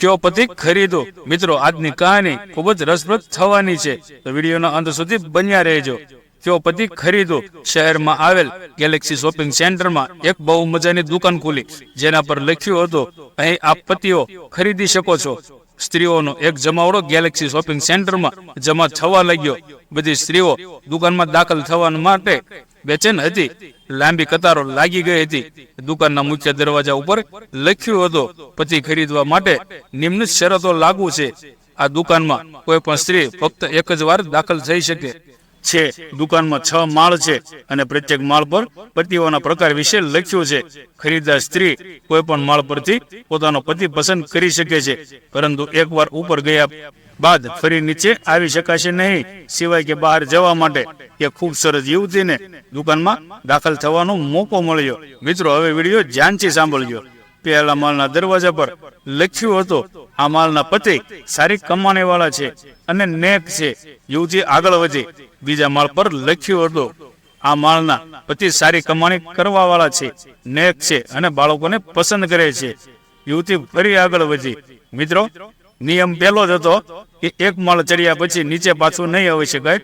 કયો પતિ ખરીદો. મિત્રો, આજની કહાની ખૂબ જ રસપ્રદ થવાની છે. તો વિડીયોના અંત સુધી બન્યા રહેજો. કયો પતિક ખરીદો. શહેરમાં આવેલ ગેલેક્સી શોપિંગ સેન્ટરમાં એક બહુ મજાની દુકાન ખુલી, જેના પર લખ્યું હતું, અહીં આપ પતિઓ ખરીદી શકો છો. સ્ત્રીઓનો એક જમાવડો ગેલેક્સી શોપિંગ સેન્ટરમાં જમા થવા લાગ્યો. બધી સ્ત્રીઓ દુકાનમાં દાખલ થવા માટે બેચેન હતી. લાંબી કતારો લાગી ગઈ હતી. દુકાનના મુખ્ય દરવાજા ઉપર લખ્યું હતું, પતિ ખરીદવા માટે નિમ્ન શરતો લાગુ છે. આ દુકાનમાં કોઈ પણ સ્ત્રી ફક્ત એક જ વાર દાખલ થઈ શકે. છે. દુકાનમાં છ માળ છે અને પ્રત્યેક માળ પર પતિઓના પ્રકાર વિશે લખ્યું છે. ખરીદદાર સ્ત્રી કોઈ પણ માળ પરથી પોતાનો પતિ પસંદ કરી શકે છે, પરંતુ એકવાર ઉપર ગયા બાદ ફરી નીચે આવી શકાશે નહીં. સિવાય કે બહાર જવા માટે એ ખૂબ સરસ યુવતીને દુકાનમાં દાખલ થવાનો મોકો મળ્યો. મિત્રો, હવે વીડિયો ધ્યાનથી સાંભળજો. પહેલા માળના દરવાજા પર લખ્યું હતું આ માળના પતિ સારી કમાણી વાળા છે અને નેક છે. યુવતી આગળ વધી. બીજા માળ પર લખ્યું હતું આ માળના પતિ સારી કમાણી કરવા વાળા છે, નેક છે અને બાળકોને પસંદ કરે છે. યુવતી ફરી આગળ વધી, મિત્રો, નિયમ પહેલો જ હતો કે એક માળ ચડ્યા પછી નીચે પાછું નહીં આવી શકાય.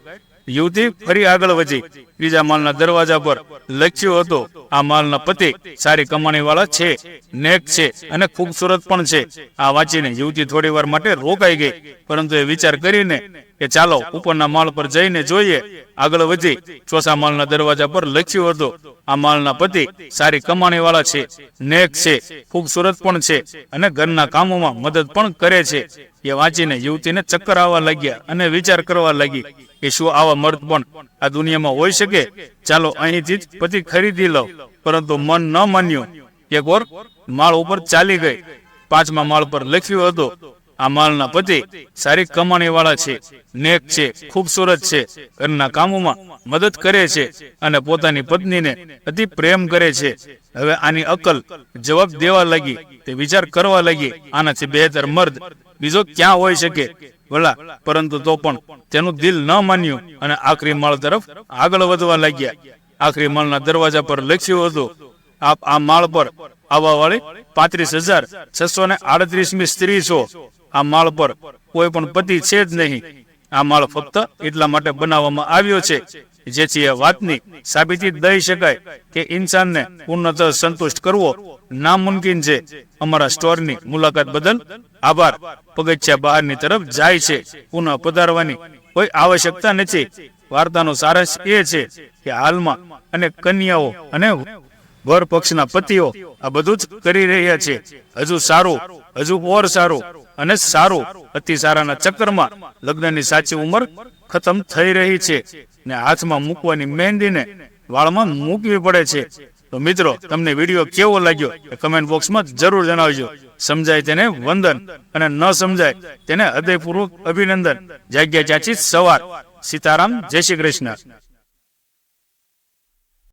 યુવતી ફરી આગળ વધી, બીજા માળના દરવાજા પર લખ્યું હતું આ માલના પતિ સારી કમાણી વાળા છે, નેક છે અને ખૂબસૂરત પણ છે. આ વાંચીને યુવતી થોડી વાર માટે રોકાઈ ગઈ. પરંતુ એ વિચાર કરીને કે ચાલો ઉપરના માળ પર જઈને જોઈએ. આગળ વધી ચોથા માળના દરવાજા પર લખ્યું હતું, આ માળના પતિ સારી કમાણી વાળા છે, નેક છે, ખૂબસૂરત પણ છે અને ઘરના કામોમાં મદદ પણ કરે છે. એ વાંચીને યુવતીને ચક્કર આવવા લાગ્યા અને વિચાર કરવા લાગી કે શું આવા મર્દ પણ આ દુનિયામાં હોઈ શકે? ચાલો અહીંથી જ પતિ ખરીદી લઉં. પરંતુ મન ન માન્યું. એક ઓર માળ ઉપર ચાલી ગઈ. પાંચમા માળ પર લખ્યું હતું, આ માળના પતિ સારી કમાણી વાળા છે, નેક છે, ખૂબસૂરત છે. ઘરના કામોમાં મદદ કરે છે અને પોતાની પત્નીને અતિ પ્રેમ કરે છે. હવે આની અકલ જવાબ દેવા લાગી. તે વિચાર કરવા લાગી. આનાથી બેહતર મર્દ બીજો ક્યાં હોઈ શકે? ભલા, પરંતુ તો પણ તેનું દિલ ન માન્યું અને આખરી માળ તરફ આગળ વધવા લાગ્યા. આખરી માળના દરવાજા પર લખ્યું હતું, આપ આ માળ પર આવવા વાળી પાંત્રીસ હજાર છસો ને આડત્રીસમી સ્ત્રી છો. આ માળ પર કોઈ પણ પતિ છે જ નહીં. આ માળ ફક્ત એટલા માટે બનાવવામાં આવ્યો છે, જેથી એ વાતની સાબિતી દઈ શકાય કે ઇન્સાનને પૂર્ણતઃ સંતુષ્ટ કરવો નામુમકિન છે. અમારા સ્ટોરની મુલાકાત બદલ આભાર. પગથિયા બહારની તરફ જાય છે. પુનઃ પધારવાની કોઈ આવશ્યકતા નથી. વાર્તાનો સારાંશ એ છે કે હાલમાં અને કન્યાઓ અને વર પક્ષના પતિઓ આ બધું જ કરી રહ્યા છે. હજુ સારું, હજુ ઓર સારું. અને સારું અતિ સારાના ચક્કરમાં લગ્નની સાચી ઉંમર ખતમ થઈ રહી છે ને હાથમાં મૂકવાની મહેંદીને વાળમાં મૂકવી પડે છે. તો મિત્રો, તમને વીડિયો કેવો લાગ્યો એ કમેન્ટ બોક્સમાં જરૂર જણાવજો. સમજાય તેને વંદન અને ન સમજાય તેને હૃદયપૂર્વક અભિનંદન. જાગ્યા ચાચી સવાર. સીતારામ, જય શ્રી કૃષ્ણ.